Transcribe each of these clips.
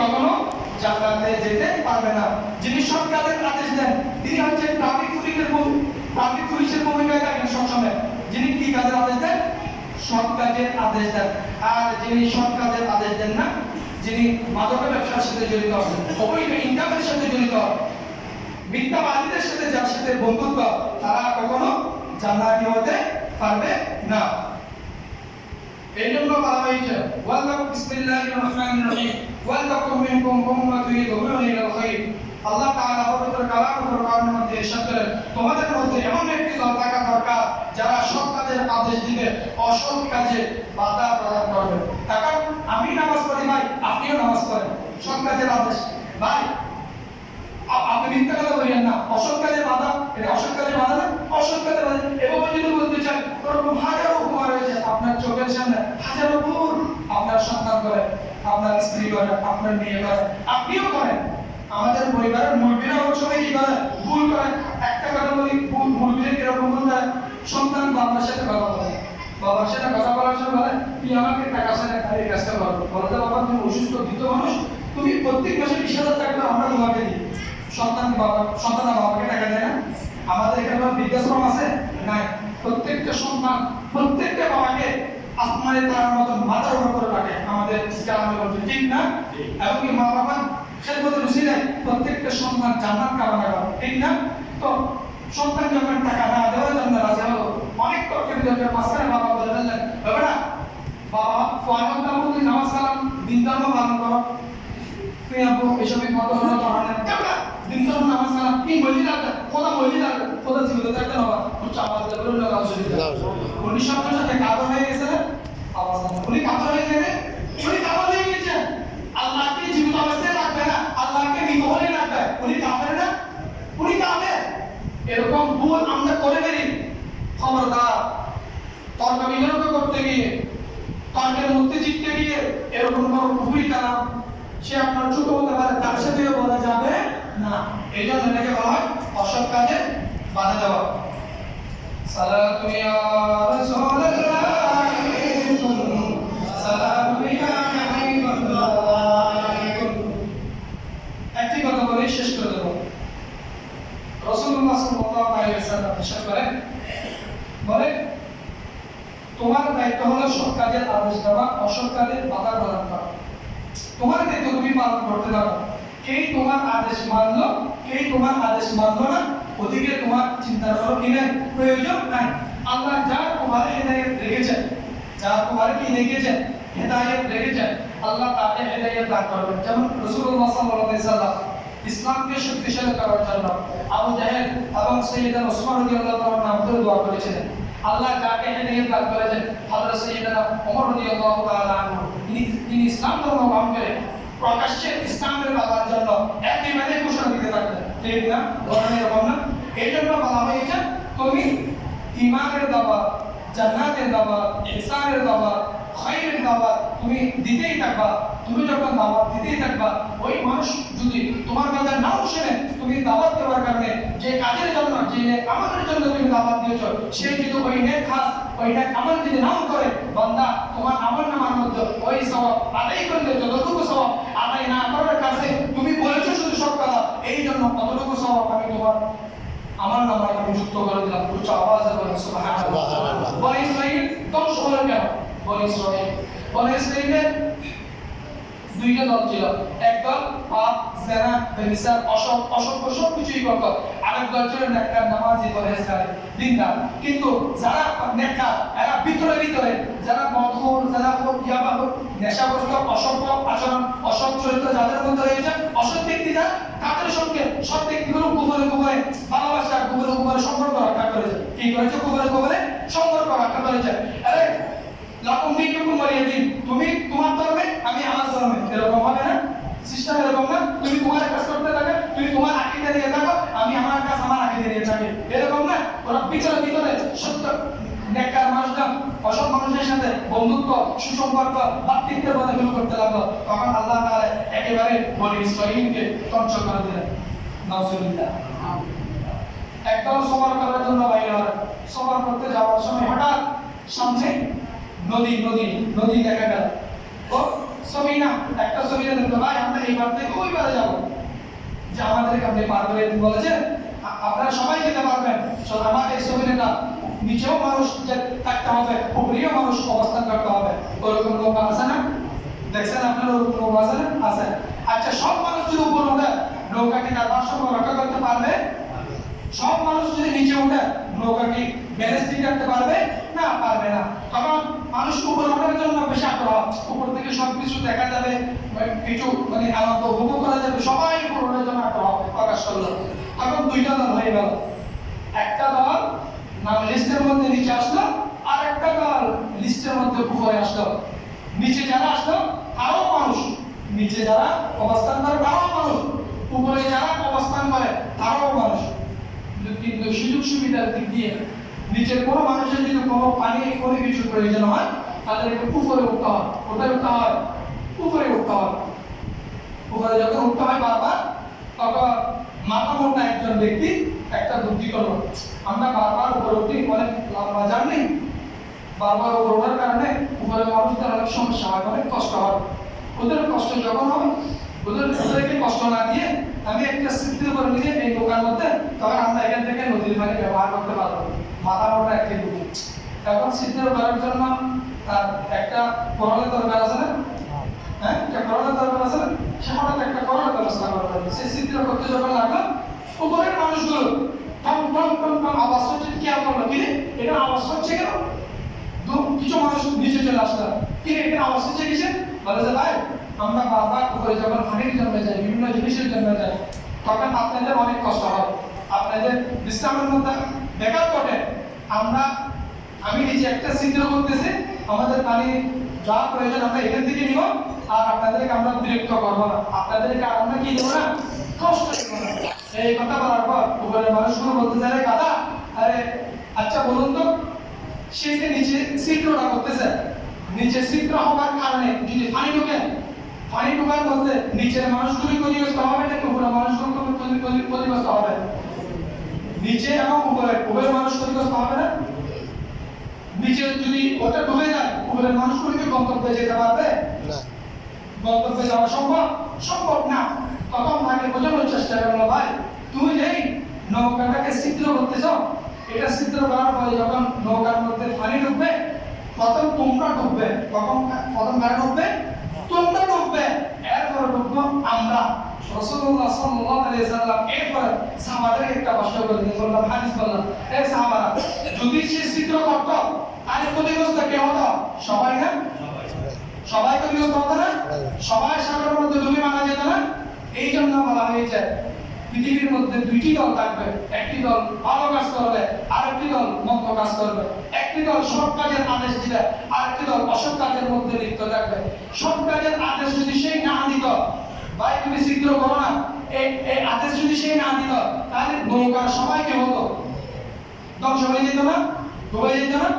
কখনো জান্নাতে যেতে পারবে না। যিনি সৎ কাজের আদেশ দেন, তিনি হচ্ছেন ট্রাফিক পুলিশের ট্রাফিক পুলিশের ভূমিকায় থাকেন সবসময়। যিনি কি কাজের আদেশ দেন? সৎ কাজের আদেশ দেন। আর যিনি সৎ কাজের আদেশ দেন না, যিনি মাদক ব্যবসার সাথে জড়িত অবৈধ ইনকামের সাথে জড়িত মিথ্যাবাদীদের সাথে যার সাথে বন্ধুত্ব, তারা কখনো জান্নাতি হতে পারবে না। এই জন্য বলা হয়েছে, ওয়াল্লাহ বিসমিল্লাহির রহমানির রহিম। ওয়াল্লাকুম মিনকুম উম্মাতুন ইয়াদউনা ইলাল الخير আল্লাহ তাআলা পবিত্র কালাম কোরআনের মধ্যে ইরশাদ করেন তোমাদের মধ্যে এমন একটি দল থাকা দরকার, যারা সৎ কাজের আদেশ দিবে, অসৎ কাজে বাধা প্রদান করবে। এখন আমি নামাজ পড়ি ভাই, আপনিও নামাজ পড়েন। সৎ কাজের আদেশ ভাই আ- আপনি মিথ্যা কথা বলিয়েন না অসৎ কাজে বাধা এটা অসৎ কাজে বাধা না অসৎ কাজে বাধা এবং যদি বলতে চান ওরকম হাজারো উপমা রয়েছে আপনার চোখের সামনে হাজারো ভুল আপনার সন্তান করে আপনার স্ত্রী করে আপনার মেয়ে করে আপনিও করেন। আমাদের পরিবারের সময় কি করে? ভুল করে। একটা কথা বলি, ভুল মুরব্বীরা কীরকম ভুল করে সন্তান বাবার সাথে কথা বলে। বাবার সাথে কথা বলার বলে, তুই আমাকে টাকা সাথে খালি কাজটা করো। বলে তো বাবা, তুমি অসুস্থ দিত মানুষ। তুমি প্রত্যেক মাসে বিশ হাজার টাকা আমরা তোমাকে দিই। সন্তান বাবা সন্তান বাবাকে টাকা দেয় না। আমাদের এখানে বৃদ্ধাশ্রম আছে? নাই। প্রত্যেকটা সন্তান, প্রত্যেকটা বাবাকে আসমানে তার মতন মাথার উপর করে রাখে আমাদের গ্রামে বলছে ঠিক না। এবং মা বাবা খেদমতে রুচি প্রত্যেকটা সন্তান জান্নাত কামনা ঠিক না? তো সন্তান যখন টাকা না দেওয়ার জন্য রাজি হলো অনেক তর্কের দরকার মাঝখানে বাবা বলে ফেললেন হবে না বাবা ফয়মত তুমি নামাজ কালাম দিন ধর্ম পালন করো। তুই আপু এসবই মত হলো তোমার দিন ধর্ম নামাজ কালাম কি বলি খোদা বলি রাখতে খোদা জীবিত থাকতে হবে। আওয়াজ উনি সবটার সাথে কাবর হয়ে গেছে আওয়াজ উনি কাবর হয়ে গেছে? উনি কাবর হয়ে গেছে আল্লাহকে জীবিত অবস্থায় রাখবে না, আল্লাহকে বিমহলে রাখবে। উনি কাফের না? উনি কাফের। এরকম ভুল আমরা করে ফেলি। খবরদার, তর্ক বিতর্ক করতে গিয়ে, তর্কের মধ্যে জিততে গিয়ে এরকম কোনো ভুল কালাম সে আপনার ছোট হতে পারে, তার সাথেও বলা যাবে না। এই জন্য এটাকে বলা হয় অসৎ কাজে বাধা দেওয়া। সালাতু ইয়া রাসূলুল্লাহ। একটি শেষ করে দেব। তোমার ওদিকে তোমার চিন্তার করো কি নাই, প্রয়োজন নাই। আল্লাহ যা তোমার রেখেছেন যা তোমার কি রেখেছেন হেদায়ত রেখেছেন আল্লাহ তাকে হেদায়ত দান করবেন। যেমন সাল্লাম ইসলামকে শক্তিশালী করার জন্য আবু জাহেল এবং সৈয়দনা ওসমান রাদিয়াল্লাহু তাআলা নাম ধরে দোয়া করেছিলেন। আল্লাহ যাকে হেদায়েত দান করেছেন, হযরত সৈয়দনা ওমর রাদিয়াল্লাহু তাআলা আনহু, তিনি তিনি ইসলাম ধর্ম গ্রহণ করে প্রকাশ্যে ইসলামের বাবার জন্য একেবারে ঘোষণা দিতে থাকলেন ঠিক না ঘটনা এরকম না এই জন্য বলা হয়েছে, তুমি ইমানের দাবা, জান্নাতের দাবা, ইহসানের দাবা খাইরের দাবা তুমি দিতেই থাকবা। তুমি যখন দাওয়াত দিতেই থাকবা ওই মানুষ যদি তোমার কথা নাও শুনে তুমি দাওয়াত দেওয়ার কারণে যে কাজের জন্য যে আমাদের জন্য তুমি দাওয়াত দিয়েছ সে যদি ওই নেক খাস ওই নেক আমল যদি নাও করে বান্দা তোমার আমল নামার মধ্যে ওই সওয়াব আদায় করলে যতটুকু সওয়াব আদায় না করার কাছে তুমি বলেছ শুধু সব কথা এই জন্য কতটুকু সওয়াব আমি তোমার আমার নামায় আমি যুক্ত করে দিলাম। উচ্চ আওয়াজে সুবহানাল্লাহ। সুবহানাল্লাহ। বলে ইসরাইল ধ্বংস হলো কেন বলে ইসরাইল বলে ইসরাইলের দুইটা দল ছিল। এক দল পাপ জেনা বেবিচার অসৎ অসভ্য সব কিছুই করত। আরেক দল ছিল নেককার, নামাজি, পরহেজগার, দিনদার। কিন্তু যারা নেককার, এরা ভিতরে ভিতরে, যারা মদখোর যারা ইয়াবাখোর নেশাগ্রস্ত, অসভ্য আচরণ, অসৎ চরিত্র যাদের মধ্যে রয়েছে, অসৎ ব্যক্তিরা তাদের সঙ্গে সৎ ব্যক্তিগুলো গোপনে গোপনে ভালোবাসা গোপনে গোপনে সম্পর্ক রক্ষা করেছে। কি করেছে? গোপনে গোপনে সম্পর্ক রক্ষা করেছে। আরে লাকুম দিনুকুম ওয়ালিয়াদিন তুমি তোমার ধর্মে, আমি আমার ধর্মে। এরকম হবে না? সিস্টেম এরকম না? তুমি তোমার কাজ করতে থাকো, তুমি তোমার আকীদা দিয়ে থাকো, আমি আমার কাজ আমার আকীদা দিয়ে থাকি। এরকম না? ওরা পিছনে ভিতরে সত্য, নেককার মানুষরা, অসৎ মানুষের সাথে বন্ধুত্ব, সুসম্পর্ক, ভাতৃত্বের কথা শুরু করতে লাগল। তখন আল্লাহ তাআলা একেবারে বনি ইসরাঈলকে ধ্বংস করে দিলেন। নাউজুবিল্লাহ। একদম সবার করার জন্য বাইরে সবার করতে যাওয়ার সময় হঠাৎ সামনে নদী নদী নদী দেখা গেল ও, সবিনা, একটা সবিনা দেখল ভাই আমরা এই বার থেকে ওই বারে যাব। যে আমাদেরকে আপনি পার করে বলেছেন আপনারা সবাই যেতে পারবেন। আমার এই ছবিটা নিচেও মানুষ থাকতে হবে, উপরেও মানুষ অবস্থান করতে হবে। ওরকম নৌকা আছে না? দেখছেন আপনার ওরকম নৌকা আছে না? আছে। আচ্ছা সব মানুষ যদি উপর ওঠে নৌকা কি তার ভারসাম্য রক্ষা করতে পারবে? সব মানুষ যদি নিচে ওঠে নৌকা কি ব্যালেন্স ঠিক রাখতে পারবে? না পারবে না। তখন মানুষ উপরে ওঠার জন্য বেশি আগ্রহ উপর থেকে সবকিছু দেখা যাবে কিছু মানে আনন্দ উপভোগ করা যাবে, সবাই উপর ওঠার জন্য আগ্রহ প্রকাশ করল। তখন দুইটা দল হয়ে গেল। একটা দল নাম লিস্টের মধ্যে নিচে আসলো, আর একটা দল লিস্টের মধ্যে উপরে আসলো। নিচে যারা আসলো, তারাও মানুষ। নিচে যারা অবস্থান করে, তারাও মানুষ। উপরে যারা অবস্থান করে, তারাও মানুষ। কিন্তু সুযোগ সুবিধার দিক দিয়ে নিচের কোনো মানুষের যদি কোনো পানি, কোনো কিছু প্রয়োজন হয় তাদেরকে উপরে উঠতে হয়। কোথায় উঠতে হয় উপরে উঠতে হয়। উপরে যখন উঠতে হয় বারবার, তখন মাথা মোটা একজন ব্যক্তি একটা বুদ্ধি করল, আমরা বারবার উপরে উঠি, অনেক লম্বা জার্নি। বারবার উপরে ওঠার কারণে উপরে মানুষদের অনেক সমস্যা হয়, অনেক কষ্ট হয়। ওদের কষ্ট যখন হবে ওদের ওদেরকে কষ্ট না দিয়ে আমি একটা স্মৃতি করে নিয়ে এই দোকান মধ্যে তখন আমরা এখান থেকে নদীর পানি ব্যবহার করতে পারব। মাথা মোটা একটি বুদ্ধি এখন স্মৃতি করার জন্য তার একটা করণের দরকার আছে না? হ্যাঁ একটা করোনা দরকার আছে সে হঠাৎ একটা করোনা ব্যবস্থা করতে হবে সেই চিত্র করতে যখন লাগল উপরের মানুষগুলো টম টম টম টম আওয়াজ হচ্ছে কি আর করল? এটা আওয়াজ হচ্ছে কেন? কিছু মানুষ নিচে চলে আসলো। কি রে, এটা আওয়াজ হচ্ছে কিসে বলে যে ভাই আমরা বারবার উপরে যখন পানির জন্য যাই বিভিন্ন জিনিসের জন্য যাই তখন আপনাদের অনেক কষ্ট হয়। আপনাদের বিশ্রামের মধ্যে বেকার ঘটে আমরা, আমি নিজে একটা চিত্র করতেছি, আমাদের পানি যা প্রয়োজন, আমরা এখান থেকে নিব, আর আপনাদেরকে আমরা বিরক্ত করব না। আপনাদেরকে আর আমরা কি দেবো না? কষ্ট দেবো না। এই কথা বলার পর উপরের মানুষগুলো বলতে চায় কাদা, আরে আচ্ছা বলুন তো, সে যে নিচে চিত্রটা করতেছে, নিচে চিত্র হওয়ার কারণে যদি পানি ঢুকে, পানি ঢোকার মধ্যে নিচের মানুষগুলি ক্ষতিগ্রস্ত হবে নাকি উপরের মানুষগুলো ক্ষতি- ক্ষতি- ক্ষতিগ্রস্ত হবে? নিচে এবং উপরে উপরের মানুষ ক্ষতিগ্রস্ত হবে না? নিচে যদি ওটা ডুবে যায় উপরের মানুষগুলিকে গন্তব্যে যেতে পারবে? গন্তব্যে যাওয়া সম্ভব? সম্ভব না। তখন তাকে বোঝানোর চেষ্টা করল ভাই তুমি যেই নৌকাটাকে ছিদ্র চাও এটা ছিদ্র করার পরে যখন নৌকার মধ্যে পানি ঢুকবে প্রথম তোমরা ঢুকবে কখন প্রথম কারা ঢুকবে? তোমরা ঢুকবে। এরপরে ঢুকবো আমরা। রাসূলুল্লাহ সাল্লাল্লাহু আলাইহি সাল্লাম এরপরে সাহাবাদের একটা প্রশ্ন করলেন বললাম হাদিস বললাম এই সাহাবারা, যদি সে ছিদ্র করতো, তাহলে ক্ষতিগ্রস্ত কে হতো? সবাই না সবাই ক্ষতিগ্রস্ত হতো না? সবাই সাগরের মধ্যে ডুবে মারা যেত না? এই জন্য বলা হয়েছে, পৃথিবীর মধ্যে দুইটি দল থাকবে, একটি দল ভালো কাজ করবে, আরেকটি দল মন্দ কাজ করবে। একটি দল সৎ কাজের আদেশ দিবে, আরেকটি দল অসৎ কাজের মধ্যে লিপ্ত থাকবে। সৎ কাজের আদেশ যদি সেই না দিত ভাই, তুমি ছিদ্র করো না। এই আদেশ যদি সেই না দিত তাহলে নৌকার সবাইকে হতো ধ্বংস হয়ে যেত না? ডুবে যেত না?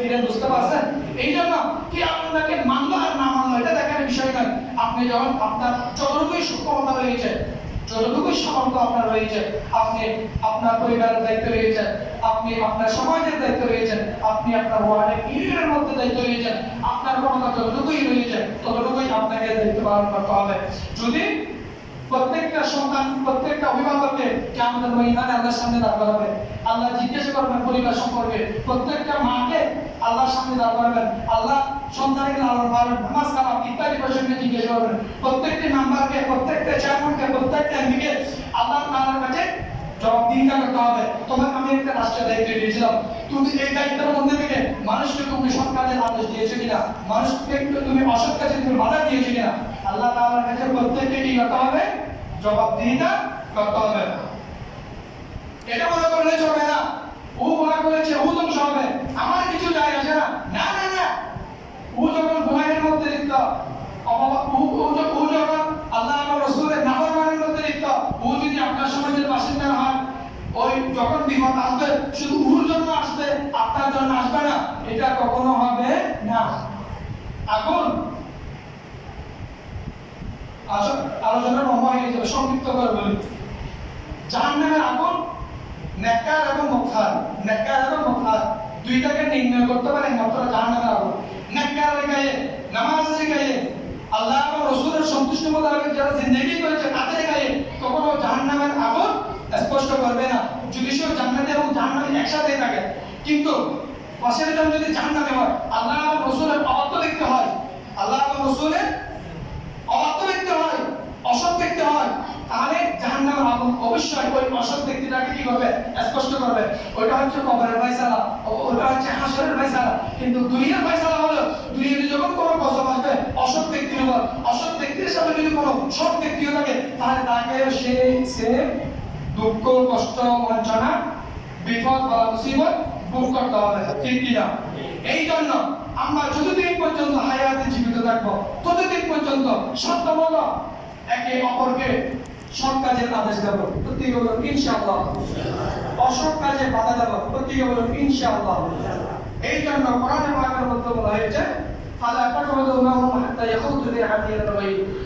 কি বুঝতে পারছেন? এই জন্য কি আপনাকে মানলো আর না মানলো, এটা দেখার বিষয় নয়। আপনি যখন আপনার যতটুকুই সক্ষমতা রয়েছে, যতটুকুই সামর্থ্য আপনার রয়েছে, আপনি আপনার পরিবারের দায়িত্ব রয়েছেন আপনি আপনার সমাজের দায়িত্ব রয়েছেন, আপনি আপনার ওয়ার্ডের ইউনিয়নের মধ্যে দায়িত্ব রয়েছেন, আপনার ক্ষমতা যতটুকুই রয়েছে, ততটুকুই আপনাকে দায়িত্ব পালন করতে হবে। যদি প্রত্যেকটা সন্তান, প্রত্যেকটা অভিভাবককে আমাদের ময়দানে আল্লাহর সামনে দাঁড় করাবে, আল্লাহ জিজ্ঞেস করবেন পরিবার সম্পর্কে, প্রত্যেকটা মাকে আল্লাহর সামনে দাঁড় করাবেন, আল্লাহ সন্তানকে লালন পালন, নামাজ কালাম ইত্যাদি প্রসঙ্গে জিজ্ঞেস করবেন, প্রত্যেকটি মেম্বারকে প্রত্যেকটা চেয়ারম্যানকে প্রত্যেকটা এমপিকে আল্লাহ তাআলার কাছে জবাবদিহিতা করতে হবে আমি একটা রাষ্ট্রের দায়িত্ব দিয়েছিলাম এই দায়িত্বের মধ্যে থেকে মানুষকে তুমি কাজের আদেশ দিয়েছ কিনা? মানুষকে তুমি অসৎ কাজে তুমি বাধা দিয়েছ কিনা? আল্লাহ কাছে প্রত্যেককে কি করতে হবে? জবাবদিহিতা করতে হবে। এটা মনে করলে চলবে না। ও মনে করেছে, ও ধ্বংস হবে আমার কিছু যায় আসে না। না না না। ও যখন গুনাহের মধ্যে অবাবা- ও ও যখন- ও যখন আল্লাহ এবং রসুলের নাফরমানের মধ্যে লিপ্ত ও যদি আপনার সমাজের বাসিন্দা না হয় ওই যখন বিপদ আসবে, শুধু উহুর জন্য আসবে, আপনার জন্য আসবে না, এটা কখনো হবে না। এখন হয়ে যাবে, সংক্ষিপ্ত করে বলি। জাহান্নামের আগুন, নেককার এবং মুখার নেককার এবং মুখার দুইটাকে নির্ণয় করতে পারে মাত্র জাহান্নামের আগুন। গায়ে গায়ে, আল্লাহ এবং রসুলের সন্তুষ্ট যারা জিন্দগি করেছে, তাদের গায়ে কখনো জাহান্নামের আগুন স্পষ্ট করবে না। যদি সে জান্নাতে এবং জাহান্নামে একসাথে থাকে। কিন্তু পাশের জন যদি জাহান্নামে হয়, আল্লাহ এবং রসুলের অবাধ্য দেখতে হয়। আল্লাহ এবং রসুলের অবাধ্য দেখতে হয়, অসৎ দেখতে হয়। তাহলে জাহান্নামের আগুন অবশ্যই ওই অসৎ ব্যক্তিটাকে কি করবে স্পষ্ট করবে? ওইটা হচ্ছে কবরের ফয়সালা। ওটা হচ্ছে হাসরের ফয়সালা। কিন্তু দুনিয়ার ফয়সালা হলো, দুনিয়াতে যখন কোনো গজব আসবে, অসৎ ব্যক্তির উপর, অসৎ ব্যক্তির সাথে যদি কোনো সৎ ব্যক্তিও থাকে, তাহলে তাকে সে সে দুঃখ কষ্ট বঞ্চনা, বিপদ বা মুসিবত ভোগ করতে হবে। ঠিক কিনা? এই জন্য আমরা যতদিন পর্যন্ত হায়াতে জীবিত থাকব, ততদিন পর্যন্ত সত্যমূলক একে অপরকে সৎ কাজের আদেশ দেব প্রত্যেকে বলুন ইনশাআল্লাহ। অসৎ কাজে বাধা দেব প্রত্যেকে বলুন ইনশাআল্লাহ। এই জন্য কোরআনে পাকের মধ্যে বলা হয়েছে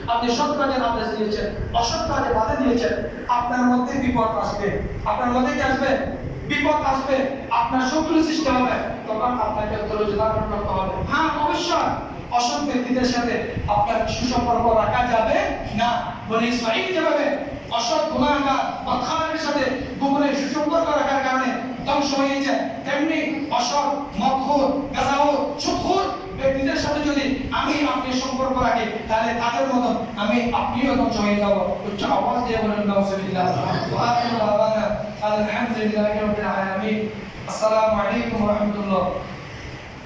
আপনি সৎ কাজের আদেশ দিয়েছেন, অসৎ কাজে বাধা দিয়েছেন, আপনার মধ্যে বিপদ আসবে। আপনার মধ্যে কি আসবে? বিপদ আসবে। আপনার শত্রু সৃষ্টি হবে। তখন আপনাকে করতে হবে। হ্যাঁ অবশ্যই। অসৎ ব্যক্তিদের সাথে আপনার সুসম্পর্ক রাখা যাবে না। বলে ইসরাইল যেভাবে অসৎ সাথে সুসম্পর্ক রাখার কারণে ধ্বংস হয়েছে তেমনি অসৎ মক্ষর ব্যক্তিদের সাথে যদি আমি আপনি সম্পর্ক রাখি, তাহলে তাদের মতন আমি আপনিও ধ্বংস জয় যাব। উচ্চ আওয়াজ দিয়ে বলেন আলহামদুলিল্লাহ আসসালামু আলাইকুম রাহমাতুল্লাহ।